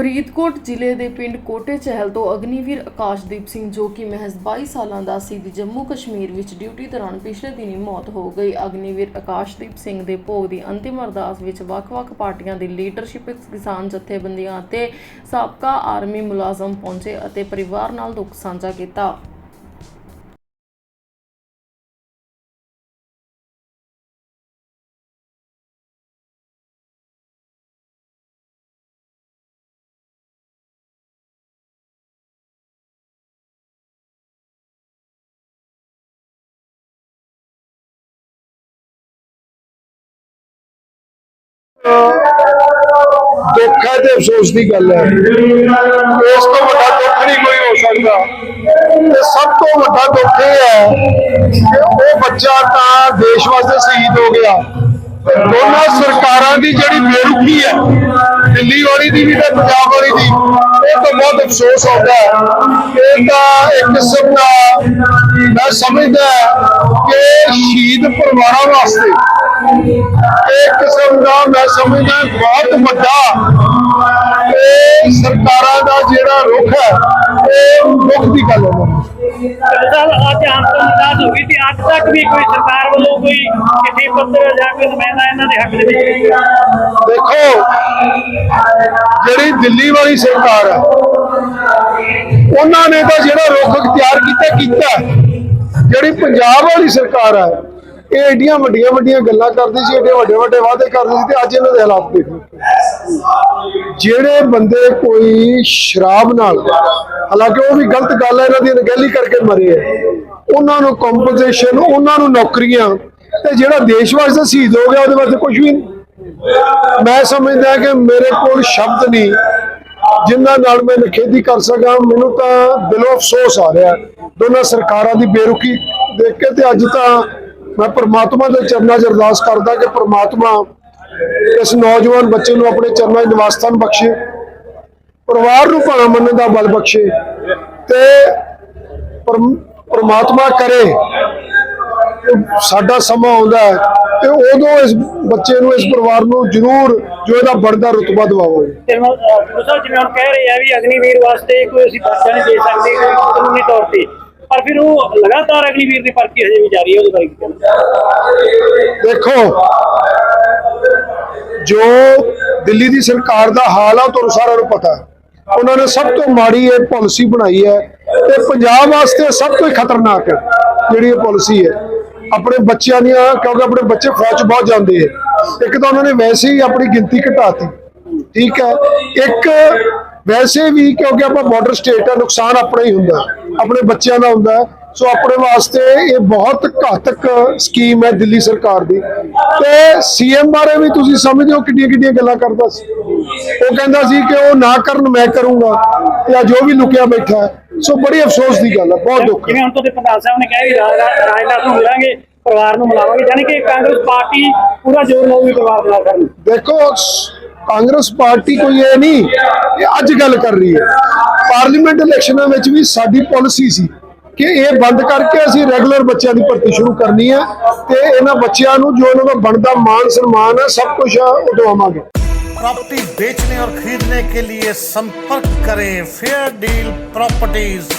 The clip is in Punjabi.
ਫਰੀਦਕੋਟ ਜ਼ਿਲ੍ਹੇ ਦੇ ਪਿੰਡ ਕੋਟੇ ਚਹਿਲ ਤੋਂ ਅਗਨੀਵੀਰ ਆਕਾਸ਼ਦੀਪ ਸਿੰਘ ਜੋ ਕਿ ਮਹਿਜ਼ 22 ਸਾਲਾਂ ਦਾ ਸੀ ਦੀ ਜੰਮੂ ਕਸ਼ਮੀਰ ਵਿੱਚ ਡਿਊਟੀ ਦੌਰਾਨ ਪਿਛਲੇ ਦਿਨੀ ਮੌਤ ਹੋ ਗਈ। ਅਗਨੀਵੀਰ ਆਕਾਸ਼ਦੀਪ ਸਿੰਘ ਦੇ ਭੋਗ ਦੀ ਅੰਤਿਮ ਅਰਦਾਸ ਵਿੱਚ ਵੱਖ-ਵੱਖ ਪਾਰਟੀਆਂ ਦੀ ਲੀਡਰਸ਼ਿਪ ਕਿਸਾਨ ਜਥੇਬੰਦੀਆਂ ਅਤੇ ਸਾਬਕਾ ਆਰਮੀ ਮੁਲਾਜ਼ਮ ਪਹੁੰਚੇ ਅਤੇ ਪਰਿਵਾਰ ਨਾਲ ਦੁੱਖ ਸਾਂਝਾ ਕੀਤਾ। ਦੁੱਖ ਹੈ ਤੇ ਅਫਸੋਸ ਦੀ ਗੱਲ ਹੈ। ਇਸ ਤੋਂ ਵੱਡਾ ਦੁੱਖ ਨਹੀਂ ਕੋਈ ਹੋ ਸਕਦਾ। ਤੇ ਸਭ ਤੋਂ ਵੱਡਾ ਦੁੱਖ ਇਹ ਹੈ ਕਿ ਉਹ ਬੱਚਾ ਤਾਂ ਦੇਸ਼ ਵਾਸਤੇ ਸ਼ਹੀਦ ਹੋ ਗਿਆ। ਦੋਨਾਂ ਸਰਕਾਰਾਂ ਦੀ ਜਿਹੜੀ ਬੇਰੁਖੀ ਹੈ, ਦਿੱਲੀ ਵਾਲੀ ਦੀ ਵੀ ਤੇ ਪੰਜਾਬ ਵਾਲੀ ਦੀ, ਇਹ ਤਾਂ ਬਹੁਤ ਅਫਸੋਸ ਆਉਂਦਾ ਹੈ। ਇਹ ਤਾਂ ਇੱਕ ਕਿਸਮ ਦਾ ਮੈਂ ਸਮਝਦਾ ਕਿ ਸ਼ਹੀਦ ਪਰਿਵਾਰਾਂ ਵਾਸਤੇ ਇੱਕ ਕਿਸਮ ਦਾ ਮੈਂ ਸਮਝਦਾ ਬਹੁਤ ਵੱਡਾ। ਇਹ ਸਰਕਾਰਾਂ ਦਾ ਜਿਹੜਾ ਰੁਖ ਹੈ ਇਹ ਮੁੱਖ ਦੀ ਗੱਲ ਹੈ। ਸਾਹਿਬ ਅੱਜ ਆਮ ਤੋਂ ਮੁਲਾਕਾਤ ਹੋ ਗਈ ਤੇ ਅੱਜ ਤੱਕ ਵੀ ਕੋਈ ਸਰਕਾਰ ਵੱਲੋਂ ਕੋਈ ਚਿੱਠੀ ਪੱਤਰ ਜਾਂ ਕੋਈ ਨੁਮਾਇੰਦਾ ਇਹਨਾਂ ਦੇ ਹੱਕ ਦੇ ਵਿੱਚ? ਦੇਖੋ ਜਿਹੜੀ ਦਿੱਲੀ ਵਾਲੀ ਸਰਕਾਰ ਹੈ ਉਹਨਾਂ ਨੇ ਤਾਂ ਜਿਹੜਾ ਰੁਖ ਇਖਤਿਆਰ ਕੀਤਾ ਕੀਤਾ। ਜਿਹੜੀ ਪੰਜਾਬ ਵਾਲੀ ਸਰਕਾਰ ਹੈ ਇਹ ਏਡੀਆਂ ਵੱਡੀਆਂ ਵੱਡੀਆਂ ਗੱਲਾਂ ਕਰਦੇ ਸੀ, ਏਡੇ ਵੱਡੇ ਵੱਡੇ ਵਾਅਦੇ ਕਰਦੇ ਸੀ ਤੇ ਅੱਜ ਇਹਨਾਂ ਦੇ ਹਾਲਾਤ ਦੇਖੋ। ਜਿਹੜੇ ਬੰਦੇ ਕੋਈ ਸ਼ਰਾਬ ਨਾਲ, ਹਾਲਾਂਕਿ ਉਹ ਵੀ ਗਲਤ ਗੱਲ ਹੈ, ਇਹਨਾਂ ਦੀ ਅਣਗਹਿਲੀ ਕਰਕੇ ਮਰੇ ਹੈ। ਉਹਨਾਂ ਨੂੰ ਕੰਪਨਸੇਸ਼ਨ ਉਹਨਾਂ ਨੂੰ ਨੌਕਰੀਆਂ ਤੇ ਜਿਹੜਾ ਦੇਸ਼ ਵਾਸਤੇ ਸ਼ਹੀਦ ਹੋ ਗਿਆ, ਉਹਦੇ ਵਾਸਤੇ ਕੁਝ ਵੀ ਨਹੀਂ। ਮੈਂ ਸਮਝਦਾ ਕਿ ਮੇਰੇ ਕੋਲ ਸ਼ਬਦ ਨਹੀਂ ਜਿਨ੍ਹਾਂ ਨਾਲ ਮੈਂ ਨਿਖੇਧੀ ਕਰ ਸਕਾਂ, ਮੈਨੂੰ ਤਾਂ ਦਿਲੋਂ ਅਫਸੋਸ ਆ ਰਿਹਾ। ਦੋਨਾਂ ਸਰਕਾਰਾਂ ਦੀ ਬੇਰੁਖੀ ਦੇਖ ਕੇ ਤੇ ਅੱਜ ਤਾਂ ਮੈਂ ਪ੍ਰਮਾਤਮਾ ਦੇ ਚਰਨਾਂ 'ਚ ਅਰਦਾਸ ਕਰਦਾ ਕਿ ਪ੍ਰਮਾਤਮਾ ਇਸ ਨੌਜਵਾਨ ਬੱਚੇ ਨੂੰ ਆਪਣੇ ਚਰਨਾਂ 'ਚ ਨਿਵਾਸ ਬਖਸ਼ੇ, ਪਰਿਵਾਰ ਨੂੰ ਭਾਣਾ ਮੰਨਣ ਦਾ ਬਲ ਬਖਸ਼ੇ ਤੇ ਪ੍ਰਮਾਤਮਾ ਕਰੇ ਸਾਡਾ ਸਮਾਂ ਆਉਂਦਾ ਹੈ ਤੇ ਉਦੋਂ ਇਸ ਬੱਚੇ ਨੂੰ, ਇਸ ਪਰਿਵਾਰ ਨੂੰ ਜ਼ਰੂਰ ਜੋ ਇਹਦਾ ਬਣਦਾ ਰੁਤਬਾ ਦਿਵਾਵਾਂਗੇ ਜਿਵੇਂ ਹੁਣ ਕਹਿ ਰਹੇ ਆ ਵੀ ਅਗਨੀਵੀਰ ਵਾਸਤੇ ਕੋਈ ਅਸੀਂ ਬੱਚਾ ਨਹੀਂ ਦੇ ਸਕਦੇ, ਕਾਨੂੰਨੀ ਤੌਰ ਤੇ। ਪਰ ਫਿਰ ਉਹ ਲਗਾਤਾਰ ਅਗਨੀਵੀਰ ਦੀ ਭਰਤੀ ਹਜੇ ਵੀ ਜਾਰੀ ਹੈ, ਉਹਦੇ ਬਾਰੇ ਕੀ ਕਹਿਣਾ? ਦੇਖੋ, ਜੋ ਦਿੱਲੀ ਦੀ ਸਰਕਾਰ ਦਾ ਹਾਲ ਆ ਤੁਹਾਨੂੰ ਸਾਰਿਆਂ ਨੂੰ ਪਤਾ ਹੈ। ਉਹਨਾਂ ਨੇ ਸਭ ਤੋਂ ਮਾੜੀ ਇਹ ਪਾਲਿਸੀ ਬਣਾਈ ਹੈ ਤੇ ਪੰਜਾਬ ਵਾਸਤੇ ਸਭ ਤੋਂ ਹੀ ਖਤਰਨਾਕ ਹੈ, ਜਿਹੜੀ ਇਹ ਪਾਲਿਸੀ ਹੈ। ਆਪਣੇ ਬੱਚਿਆਂ ਦੀਆਂ, ਕਿਉਂਕਿ ਆਪਣੇ ਬੱਚੇ ਫੌਜ 'ਚ ਬਹੁਤ ਜਾਂਦੇ ਹੈ। ਇੱਕ ਤਾਂ ਉਹਨਾਂ ਨੇ ਵੈਸੇ ਹੀ ਆਪਣੀ ਗਿਣਤੀ ਘਟਾਤੀ, ਠੀਕ ਹੈ। ਇੱਕ ਵੈਸੇ ਵੀ ਕਿਉਂਕਿ ਆਪਾਂ ਬਾਰਡਰ ਸਟੇਟ ਹੈ ਨੁਕਸਾਨ ਆਪਣਾ ਹੀ ਹੁੰਦਾ ਆਪਣੇ ਬੱਚਿਆਂ ਦਾ ਹੁੰਦਾ। ਸੋ ਆਪਣੇ ਵਾਸਤੇ ਇਹ ਬਹੁਤ ਘਾਤਕ ਸਕੀਮ ਹੈ ਦਿੱਲੀ ਸਰਕਾਰ ਦੀ ਤੇ ਸੀਐਮ ਬਾਰੇ ਵੀ ਤੁਸੀਂ ਸਮਝਦੇ ਹੋ ਕਿੱਡੀਆਂ ਕਿੱਡੀਆਂ ਗੱਲਾਂ ਕਰਦਾ ਸੀ ਉਹ ਕਹਿੰਦਾ ਸੀ ਕਿ ਉਹ ਨਾ ਕਰਨ ਮੈਂ ਕਰੂੰਗਾ ਜਾਂ ਜੋ ਵੀ ਲੁਕਿਆ ਬੈਠਾ। ਸੋ ਬੜੀ ਅਫਸੋਸ ਦੀ ਗੱਲ ਹੈ ਬਹੁਤ ਦੁੱਖ ਜਿਵੇਂ ਹੁਣ ਤੁਹਾਡੇ ਪ੍ਰਧਾਨ ਸਾਹਿਬ ਨੇ ਕਿਹਾ ਵੀ ਰਾਜ- ਰਾਜਨਾਥ ਨੂੰ ਮਿਲਾਂਗੇ ਪਰਿਵਾਰ ਨੂੰ ਮਿਲਾਵਾਂਗੇ ਯਾਨੀ ਕਿ ਕਾਂਗਰਸ ਪਾਰਟੀ ਪੂਰਾ ਜ਼ੋਰ ਲਾਊਗੀ ਪਰਿਵਾਰ ਨਾਲ ਕਰਨ ਦੇਖੋ ਕਾਂਗਰਸ ਪਾਰਟੀ ਕੋਈ ਇਹ ਨਹੀਂ ਕਿ ਅੱਜ ਗੱਲ ਕਰ ਰਹੀ ਹੈ ਪਾਰਲੀਮੈਂਟ ਇਲੈਕਸ਼ਨਾਂ ਵਿੱਚ ਵੀ ਸਾਡੀ ਪਾਲਿਸੀ ਸੀ ਕਿ ਇਹ ਬੰਦ ਕਰਕੇ ਅਸੀਂ ਰੈਗੂਲਰ ਬੱਚਿਆਂ ਦੀ ਭਰਤੀ ਸ਼ੁਰੂ ਕਰਨੀ ਹੈ ਤੇ ਇਹਨਾਂ ਬੱਚਿਆਂ ਨੂੰ ਜੋ ਇਹਨਾਂ ਦਾ ਬਣਦਾ ਮਾਨ ਸਨਮਾਨ ਹੈ ਸਭ ਕੁਝ ਉਹ ਦਵਾਵਾਂਗੇ प्रॉपर्टी बेचने और खरीदने के लिए संपर्क करें फेयर डील प्रॉपर्टीज